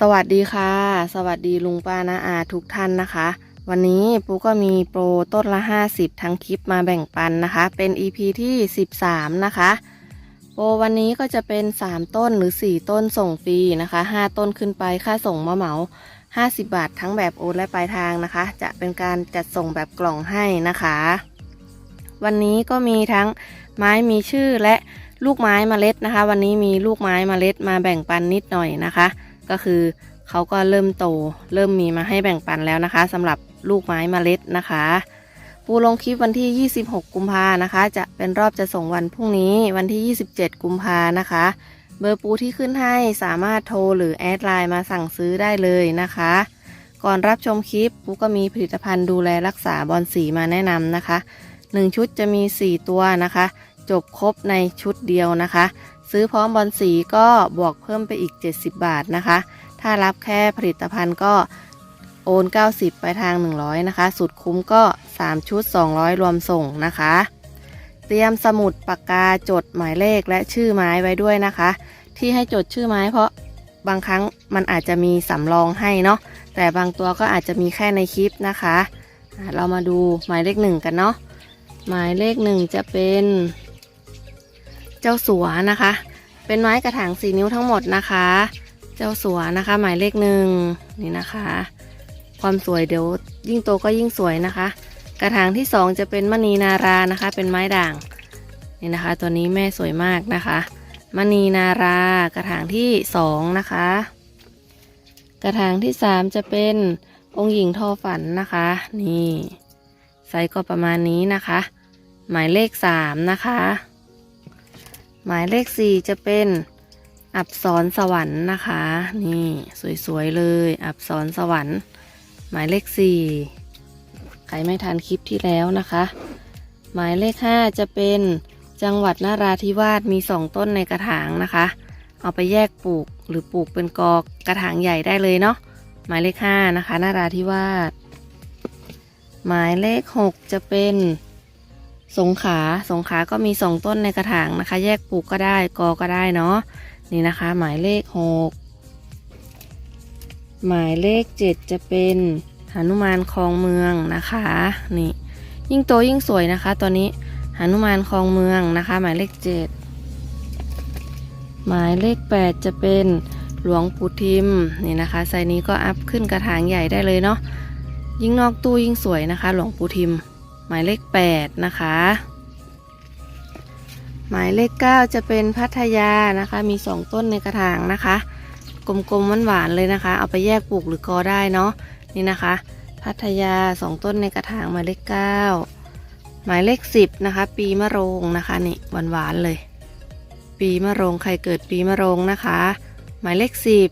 สวัสดีค่ะ สวัสดีลุงป้านาอาทุกท่านนะคะ วันนี้ปูก็มีโปรต้นละ 50 ทั้งคลิปมาแบ่งปันนะคะ เป็น EP ที่ 13 นะคะ โปรวันนี้ก็จะเป็น 3 ต้นหรือ 4 ต้นส่งฟรีนะคะ 5 ต้นขึ้นไปค่าส่งมะเหมา 50 บาททั้งแบบโอนและปลายทางนะคะ จะเป็นการจัดส่งแบบกล่องให้นะคะ วันนี้ก็มีทั้งไม้มีชื่อและลูกไม้เมล็ดนะคะ วันนี้มีลูกไม้เมล็ดมาแบ่งปันนิดหน่อยนะคะ ก็คือเขาก็เริ่มโต เริ่มมีมาให้แบ่งปันแล้วนะคะสำหรับลูกไม้เมล็ดนะคะ ปูลงคลิปวันที่ 26 กุมภานะคะ จะเป็นรอบจะส่งวันพรุ่งนี้วันที่ 27 กุมภานะคะ เบอร์ปูที่ขึ้นให้สามารถโทรหรือแอดไลน์มาสั่งซื้อได้เลยนะคะ ก่อนรับชมคลิปปูก็มีผลิตภัณฑ์ดูแลรักษาบอลสีมาแนะนำนะคะ 1 ชุดจะมี 4 ตัวนะคะ จบครบในชุดเดียวนะคะ ซื้อพร้อมบอลสีก็บวกเพิ่มไปอีก 70 บาทนะคะ ถ้ารับแค่ผลิตภัณฑ์ก็โอน 90 ไปทาง 100 นะคะ สุดคุ้มก็ 3 ชุด 200 รวมส่งนะคะ เตรียมสมุดปากกาจดหมายเลขและชื่อไม้ไว้ด้วยนะคะ ที่ให้จดชื่อไม้เพราะบางครั้งมันอาจจะมีสำรองให้เนาะแต่บางตัวก็อาจจะมีแค่ในคลิปนะคะ เรามาดูหมายเลขหนึ่งกันเนาะหมายเลขหนึ่งจะเป็น เจ้าสัวนะคะ เป็นไม้กระถางสี่นิ้วทั้งหมดนะคะ เจ้าสัวนะคะ หมายเลขหนึ่งนี่นะคะ ความสวยเดี๋ยวยิ่งโตก็ยิ่งสวยนะคะ กระถางที่สองจะเป็นมณีนารานะคะ เป็นไม้ด่างนี่นะคะ ตัวนี้แม่สวยมากนะคะมณีนารากระถางที่สองนะคะ กระถางที่สามจะเป็นองค์หญิงทอฝันนะคะ นี่ไซส์ก็ประมาณนี้นะคะ หมายเลขสามนะคะ หมายเลขสี่จะเป็นอับสรสวรรค์นะคะ นี่สวยๆเลย อับสรสวรรค์ หมายเลขสี่ใครไม่ทันคลิปที่แล้วนะคะ หมายเลขห้าจะเป็นจังหวัดนราธิวาสมีสองต้นในกระถางนะคะ เอาไปแยกปลูกหรือปลูกเป็นกอกระถางใหญ่ได้เลยเนาะหมายเลขห้านะคะนาราธิวาสหมายเลขหกจะเป็น สงขาสงขาก็มีสองต้นในกระถางนะคะ แยกปลูกก็ได้กอก็ได้เนาะนี่นะคะ หมายเลขหกหมายเลขเจ็ดจะเป็นหนุมานคลองเมืองนะคะนี่ยิ่งโตยิ่งสวยนะคะตัวนี้หนุมานคลองเมืองนะคะ หมายเลขเจ็ดหมายเลข 8 จะเป็นหลวงปู่ทิมนี่นะคะไซนี้ก็อัพขึ้นกระถางใหญ่ได้เลยเนาะยิ่งนอกตู้ยิ่งสวยนะคะ หลวงปู่ทิม มายเลข 8 นะคะ หมายเลข 9 จะเป็นพัทยานะคะ มี 2 ต้นในกระถางนะคะ กลมๆหวานๆเลยนะคะ เอาไปแยกปลูกหรือกอได้เนาะนี่นะคะ พัทยา 2 ต้นในกระถางหมายเลข 9 หมายเลข 10 นะคะ ปีมะโรงนะคะนี่หวานๆเลย ปีมะโรงใครเกิดปีมะโรงนะคะ หมายเลขสิบ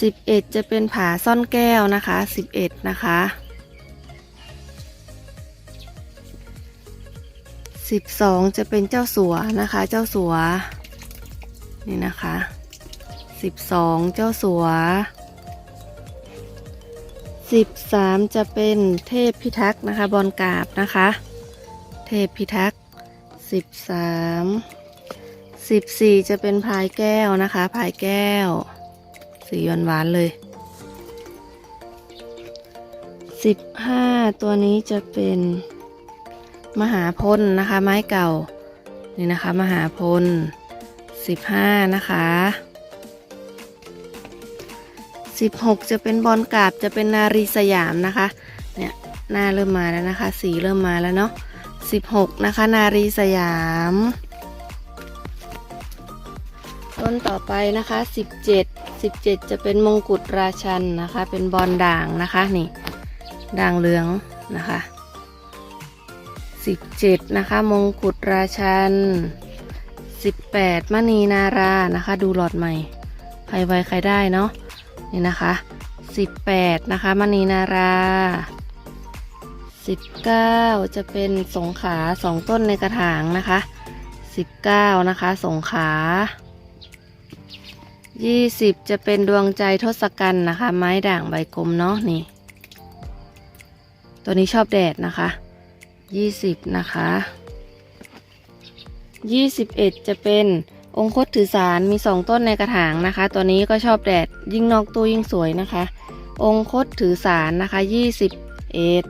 สิบเอ็ดจะเป็นผาซ่อนแก้วนะคะสิบเอ็ดนะคะ สิบสองจะเป็นเจ้าสัวนะคะ เจ้าสัว นี่นะคะสิบสองเจ้าสัวสิบสามจะเป็นเทพพิทักษ์นะคะ บอลกาบนะคะ เทพพิทักษ์สิบสามสิบสี่จะเป็นพายแก้วนะคะพายแก้ว สีหวานหวานเลยสิบห้าตัวนี้จะเป็น มหาพลนะคะ ไม้เก่านี่นะคะ มหาพลสิบห้านะคะสิบหกจะเป็นบอลกาบจะเป็นนารีสยามนะคะเนี่ยหน้าเริ่มมาแล้วนะคะ สีเริ่มมาแล้วเนาะ16 นะคะ นารีสยาม ต้นต่อไปนะคะ 17 17 จะเป็นมงกุฎราชันนะคะ เป็นบอลด่างนะคะนี่ด่างเหลืองนะคะ 17 นะคะ มงกุฎราชัน 18มณีนารานะคะ ดูหลอดใหม่ ใครไวใครได้เนาะนี่นะคะ 18 นะคะมณีนารา 19 จะเป็นสงขาสองต้นในกระถางนะคะ 19 นะคะ สงขา 20 จะเป็นดวงใจทศกัณฐ์นะคะ ไม้ด่างใบกลมเนาะนี่ ตัวนี้ชอบแดดนะคะ 20นะคะ21จะเป็นองคตถือสารมีสองต้นในกระถางนะคะ ตัวนี้ก็ชอบแดดยิ่งนอกตู้ยิ่งสวยนะคะ องคตถือสารนะคะยี่สิบเอ็ด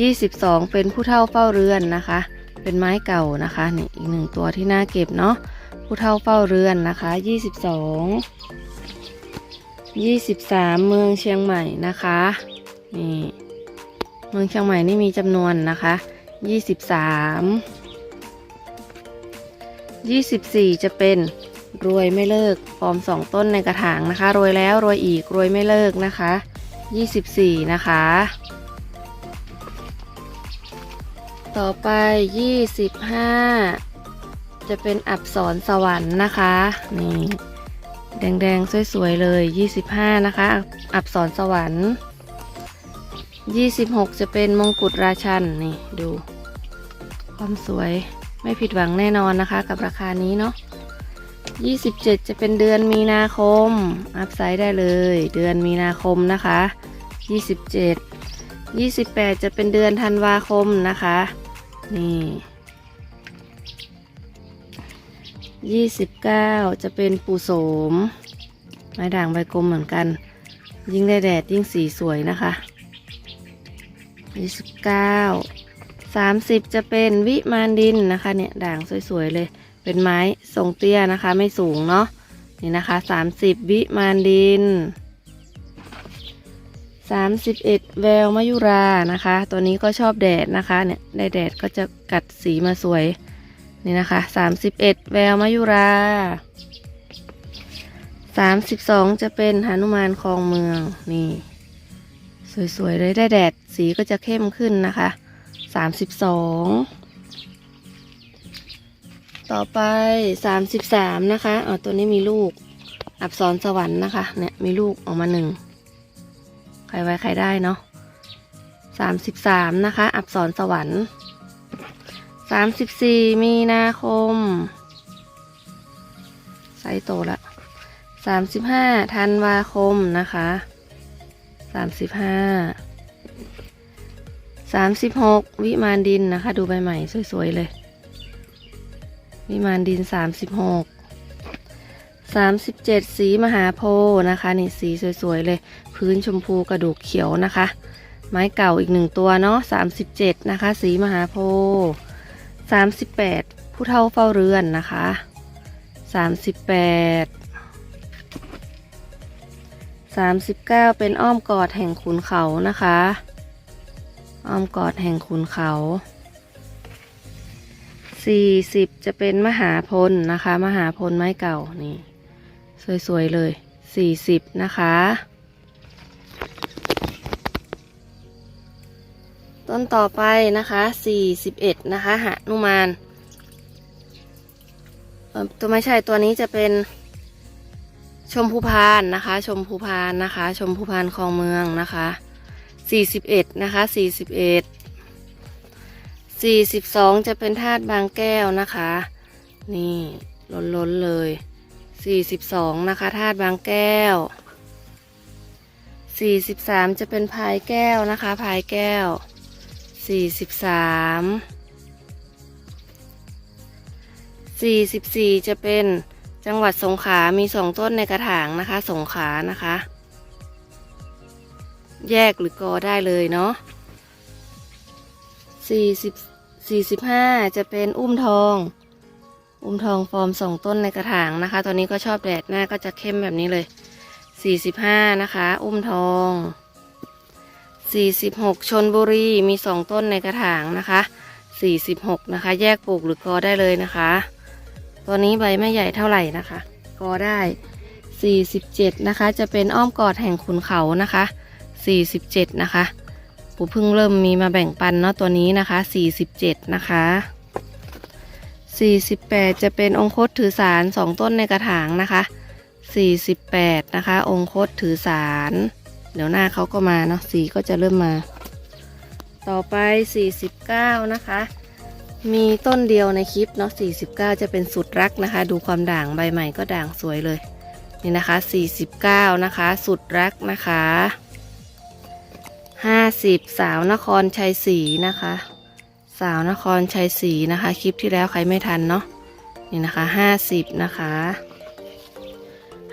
ยี่สิบสองเป็นผู้เฒ่าเฝ้าเรือนนะคะ เป็นไม้เก่านะคะนี่อีกหนึ่งตัวที่น่าเก็บเนาะผู้เฒ่าเฝ้าเรือนนะคะยี่สิบสองยี่สิบสามเมืองเชียงใหม่นะคะนี่ เมืองเชียงใหม่นี่มีจำนวนนะคะยี่สิบสามยี่สิบสี่จะเป็นรวยไม่เลิกฟอร์มสองต้นในกระถางนะคะ รวยแล้วรวยอีกรวยไม่เลิกนะคะยี่สิบสี่นะคะ ต่อไปยี่สิบห้าจะเป็นอับสรสวรรค์นะคะ นี่ แดงๆ สวย ๆ เลย 25 นะคะ อับสรสวรรค์ 26จะเป็นมงกุฎราชันนี่ดู ความสวยไม่ผิดหวังแน่นอนนะคะ กับราคานี้เนาะ27จะเป็นเดือนมีนาคม อัพไซด์ได้เลย เดือนมีนาคมนะคะ27 28จะเป็นเดือนธันวาคมนะคะ นี่ยี่สิบเก้าจะเป็นปูโสม ไม้ด่างใบกลมเหมือนกัน ยิ่งได้แดดยิ่งสีสวยนะคะ ยี่สิบเก้าสามสิบจะเป็นวิมานดินนะคะเนี่ยด่างสวยๆเลย เป็นไม้ทรงเตี้ยนะคะไม่สูงเนาะนี่นะคะสามสิบวิมานดินสามสิบเอ็ดแววมายุรานะคะ ตัวนี้ก็ชอบแดดนะคะเนี่ยได้แดดก็จะกัดสีมาสวยนี่นะคะสามสิบเอ็ดแววมายุราสามสิบสองจะเป็นหนุมานคลองเมืองนี่ สวยๆเลยได้แดดสีก็จะเข้มขึ้นนะคะสามสิบสองต่อไปสามสิบสามนะคะอ๋อตัวนี้มีลูกอับสรสวรรค์นะคะ เนี่ยมีลูกออกมาหนึ่งใครไว้ใครได้เนาะสามสิบสามนะคะ อับสรสวรรค์สามสิบสี่มีนาคมไซโตละสามสิบห้าธันวาคมนะคะ สามสิบห้าสามสิบหกวิมานดินนะคะ ดูใบใหม่สวย ๆ เลย วิมานดินสามสิบหกสามสิบเจ็ดสีมหาโพธิ์นะคะนี่สีสวย ๆ เลย พื้นชมพูกระดูกเขียวนะคะ ไม้เก่าอีกหนึ่งตัวเนาะสามสิบเจ็ดนะคะ สีมหาโพธิ์สามสิบแปดผู้เฒ่าเฝ้าเรือนนะคะสามสิบแปดสามสิบเก้าเป็นอ้อมกอดแห่งขุนเขานะคะ อ้อมกอดแห่งขุนเขาสี่สิบจะเป็นมหาพลนะคะ มหาพลไม้เก่านี่ สวย ๆ เลยสี่สิบนะคะ ต้นต่อไปนะคะ 41 นะคะหนุมาน ตัวไม่ใช่ตัวนี้จะเป็น ชมพูพานนะคะ ชมพูพานนะคะ ชมพูพานคลองเมืองนะคะ41นะคะ41 42จะเป็นธาตุบางแก้วนะคะ นี่ล้นๆเลย42นะคะธาตุบางแก้ว43จะเป็นพายแก้วนะคะพายแก้วสี่สิบสามสี่สิบสี่จะเป็น จังหวัดสงขลามีสองต้นในกระถางนะคะ สงขลานะคะ แยกหรือกอได้เลยเนาะสี่สิบสี่สิบห้าจะเป็นอุ้มทอง อุ้มทองฟอร์มสองต้นในกระถางนะคะตัวนี้ก็ชอบแดดหน้าก็จะเข้มแบบนี้เลยสี่สิบห้านะคะ อุ้มทอง46ชนบุรีมี2ต้นในกระถางนะคะ46นะคะ แยกปลูกหรือกอได้เลยนะคะ ตัวนี้ใบไม่ใหญ่เท่าไหร่นะคะ กอได้ 47 นะคะ จะเป็นอ้อมกอดแห่งขุนเขานะคะ 47 นะคะ ปูเพิ่งเริ่มมีมาแบ่งปันเนาะตัวนี้นะคะ 47 นะคะ 48 จะเป็นองคตถือสาร 2 ต้นในกระถางนะคะ 48 นะคะ องคตถือสาร เดี๋ยวหน้าเขาก็มาเนาะสีก็จะเริ่มมา ต่อไป 49 นะคะ มีต้นเดียวในคลิปเนาะ49 จะเป็นสุดรักนะคะ ดูความด่างใบใหม่ก็ด่างสวยเลย นี่นะคะ 49 นะคะ สุดรักนะคะ 50 สาวนครชัยศรีนะคะ สาวนครชัยศรีนะคะ คลิปที่แล้วใครไม่ทันเนาะนี่นะคะห้าสิบนะคะ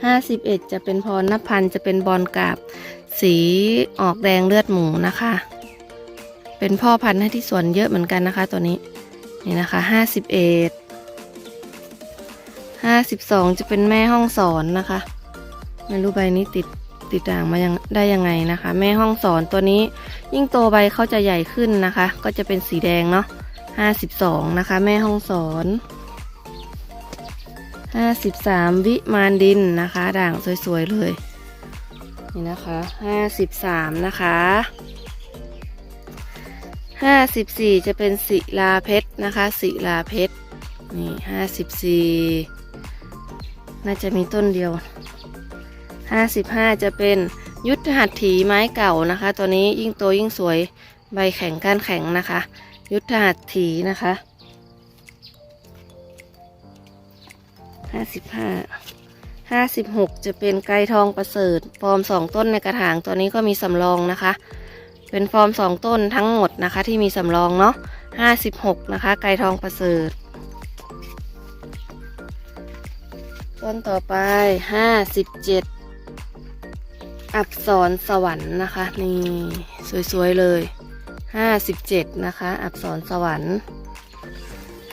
ห้าสิบเอ็ดจะเป็นพรณพันจะเป็นบอลกาบ สีออกแดงเลือดหมูนะคะ เป็นพ่อพันธุ์ให้ที่สวนเยอะเหมือนกันนะคะตัวนี้ นี่นะคะห้าสิบเอ็ดห้าสิบสองจะเป็นแม่ห้องสอนนะคะ ไม่รู้ใบนี้ติดติดด่างมายังได้ยังไงนะคะ แม่ห้องสอนตัวนี้ ยิ่งโตใบเขาจะใหญ่ขึ้นนะคะ ก็จะเป็นสีแดงเนาะห้าสิบสองนะคะ แม่ห้องสอนห้าสิบสามวิมานดินนะคะ ด่างสวยๆเลย นี่นะคะห้าสิบสามนะคะ ห้าสิบสี่จะเป็นศิลาเพชรนะคะศิลาเพชรนี่ห้าสิบสี่น่าจะมีต้นเดียวห้าสิบห้าจะเป็นยุทธหัตถีไม้เก่านะคะ ตัวนี้ยิ่งโตยิ่งสวยใบแข็งก้านแข็งนะคะ ยุทธหัตถีนะคะห้าสิบห้าห้าสิบหกจะเป็นไก่ทองประเสริฐฟอร์มสองต้นในกระถางตัวนี้ก็มีสำรองนะคะ เป็นฟอร์มสองต้นทั้งหมดนะคะ ที่มีสำรองเนาะห้าสิบหกนะคะ ไก่ทองประเสริฐ ต้นต่อไปห้าสิบเจ็ดอับสรสวรรค์นะคะ นี่สวย ๆ เลยห้าสิบเจ็ดนะคะ อับสรสวรรค์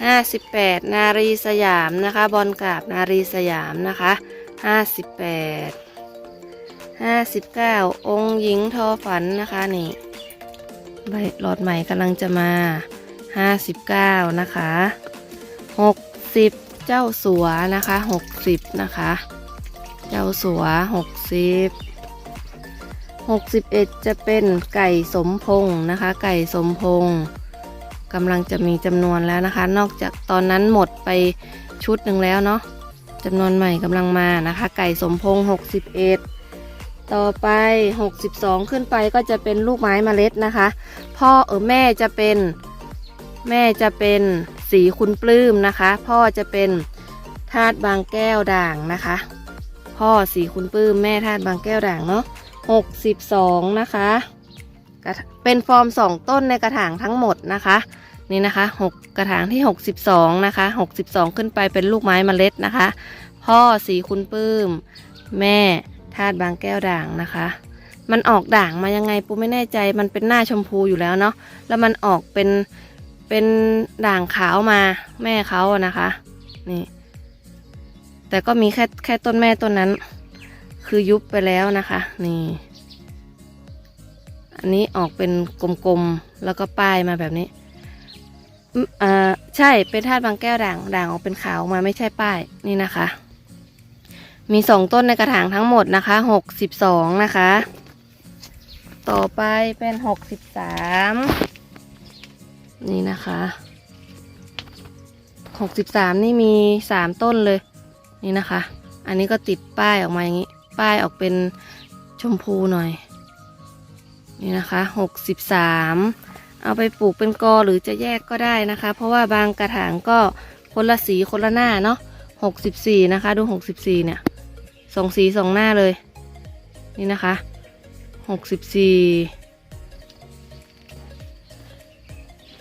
ห้าสิบแปดนารีสยามนะคะ บอลกาบนารีสยามนะคะห้าสิบแปดห้าสิบเก้าองค์หญิงทอฝันนะคะนี่ หลอดใหม่กำลังจะมาห้าสิบเก้านะคะหกสิบเจ้าสัวนะคะหกสิบนะคะ เจ้าสัวหกสิบหกสิบเอ็ดจะเป็นไก่สมพงษ์นะคะ ไก่สมพงษ์กำลังจะมีจำนวนแล้วนะคะ นอกจากตอนนั้นหมดไปชุดหนึ่งแล้วเนาะจำนวนใหม่กำลังมานะคะ ไก่สมพงษ์61 ต่อไป 62 ขึ้นไปก็จะเป็นลูกไม้เมล็ดนะคะ พ่อเออแม่จะเป็นแม่จะเป็นสีคุณปลื้มนะคะ พ่อจะเป็นธาตุบางแก้วด่างนะคะ พ่อสีคุณปลื้มแม่ธาตุบางแก้วด่างเนาะ62 นะคะ เป็นฟอร์ม 2 ต้นในกระถางทั้งหมดนะคะนี่นะคะ6กระถางที่ 62 นะคะ 62 ขึ้นไปเป็นลูกไม้เมล็ดนะคะ พ่อสีคุณปลื้ม แม่ ธาตุบางแก้วด่างนะคะ มันออกด่างมายังไงปูไม่แน่ใจ มันเป็นหน้าชมพูอยู่แล้วเนาะ แล้วมันออกเป็นเป็นด่างขาวมาแม่เขาอะนะคะ นี่ แต่ก็มีแค่แค่ต้นแม่ต้นนั้น คือยุบไปแล้วนะคะ นี่ อันนี้ออกเป็นกลมๆ แล้วก็ป้ายมาแบบนี้อ่าใช่เป็นธาตุบางแก้วด่างด่างออกเป็นขาวมาไม่ใช่ป้ายนี่นะคะ มีสองต้นในกระถางทั้งหมดนะคะหกสิบสองนะคะ ต่อไปเป็นหกสิบสามนี่นะคะหกสิบสามนี่มีสามต้นเลย นี่นะคะ อันนี้ก็ติดป้ายออกมาอย่างนี้ ป้ายออกเป็นชมพูหน่อย นี่นะคะหกสิบสามเอาไปปลูกเป็นกอหรือจะแยกก็ได้นะคะ เพราะว่าบางกระถางก็คนละสีคนละหน้าเนาะหกสิบสี่นะคะ ดูหกสิบสี่เนี่ย สองสีสองหน้าเลย นี่นะคะหกสิบสี่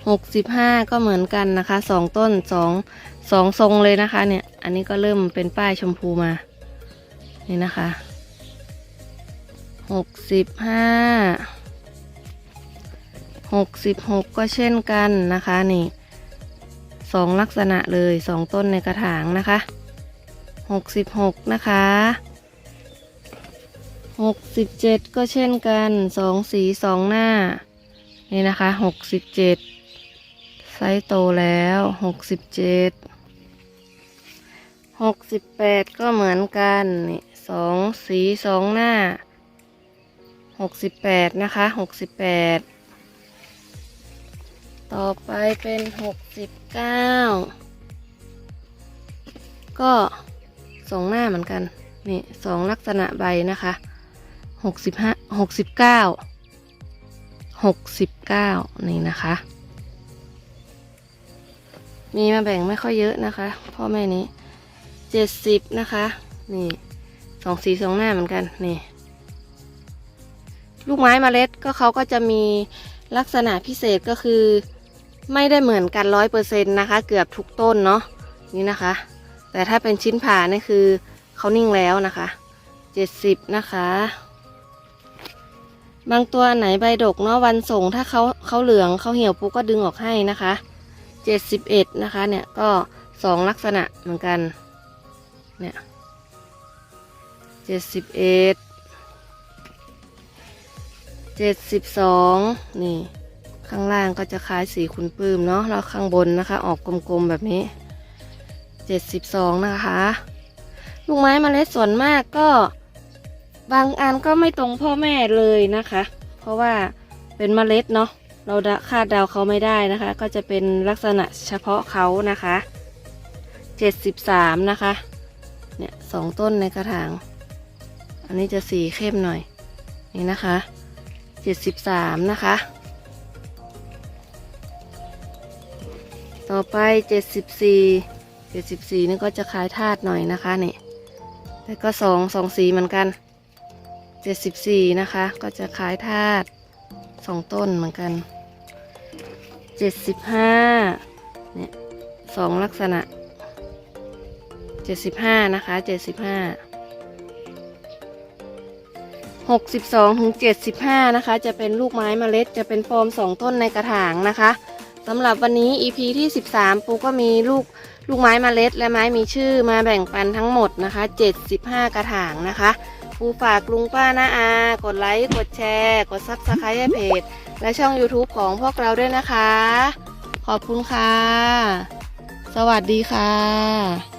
หกสิบห้าก็เหมือนกันนะคะสองต้นสองสองทรงเลยนะคะเนี่ย อันนี้ก็เริ่มเป็นป้ายชมพูมา นี่นะคะหกสิบห้าหกสิบหกก็เช่นกันนะคะนี่สองลักษณะเลยสองต้นในกระถางนะคะ หกสิบหกนะคะหกสิบเจ็ดก็เช่นกันสองสีสองหน้า นี่นะคะหกสิบเจ็ดไซส์โตแล้วหกสิบเจ็ดหกสิบแปดก็เหมือนกันนี่สองสีสองหน้าหกสิบแปดนะคะหกสิบแปดต่อไปเป็นหกสิบเก้าก็ สองหน้าเหมือนกันนี่สองลักษณะใบนะคะหกสิบห้าหกสิบเก้าหกสิบเก้านี่นะคะ มีมาแบ่งไม่ค่อยเยอะนะคะ พ่อแม่นี้เจ็ดสิบนะคะ นี่สองสีสองหน้าเหมือนกันนี่ ลูกไม้เมล็ดก็เขาก็จะมีลักษณะพิเศษก็คือ ไม่ได้เหมือนกันร้อยเปอร์เซ็นต์นะคะ เกือบทุกต้นเนาะนี่นะคะ แต่ถ้าเป็นชิ้นผ่านี่คือเขานิ่งแล้วนะคะเจ็ดสิบนะคะ บางตัวไหนใบดกเนาะวันส่งถ้าเขาเขาเหลืองเขาเหี่ยวปุ๊กก็ดึงออกให้นะคะเจ็ดสิบเอ็ดนะคะเนี่ยก็สองลักษณะเหมือนกันเนี่ยเจ็ดสิบเอ็ดเจ็ดสิบสองนี่ข้างล่างก็จะคล้ายสีคุณปื้มเนาะแล้วข้างบนนะคะ ออกกลมๆแบบนี้ เจ็ดสิบสองนะคะ ลูกไม้เมล็ดส่วนมากก็บางอันก็ไม่ตรงพ่อแม่เลยนะคะ เพราะว่าเป็นเมล็ดเนาะเราคาดเดาเขาไม่ได้นะคะ ก็จะเป็นลักษณะเฉพาะเขานะคะเจ็ดสิบสามนะคะเนี่ยสองต้นในกระถาง อันนี้จะสีเข้มหน่อย นี่นะคะเจ็ดสิบสามนะคะ ต่อไปเจ็ดสิบสี่ เจ็ดสิบสี่นี่ก็จะคล้ายธาตุหน่อยนะคะนี่แต่ก็สองสองสีเหมือนกันเจ็ดสิบสี่นะคะ ก็จะคล้ายธาตุสองต้นเหมือนกันเจ็ดสิบห้าเนี่ยสองลักษณะเจ็ดสิบห้านะคะเจ็ดสิบห้าหกสิบสองถึงเจ็ดสิบห้านะคะ จะเป็นลูกไม้เมล็ด จะเป็นฟอร์มสองต้นในกระถางนะคะสำหรับวันนี้ EP ที่ 13 ปูก็มีลูก ลูกไม้มเมล็ดและไม้มีชื่อมาแบ่งปันทั้งหมดนะคะ 75 กระถางนะคะปูฝากลุงป้าน้าอา กดไลค์ กดแชร์ กดซับสไครต์เพจ และช่อง YouTube ของพวกเราด้วยนะคะ ขอบคุณค่ะ สวัสดีค่ะ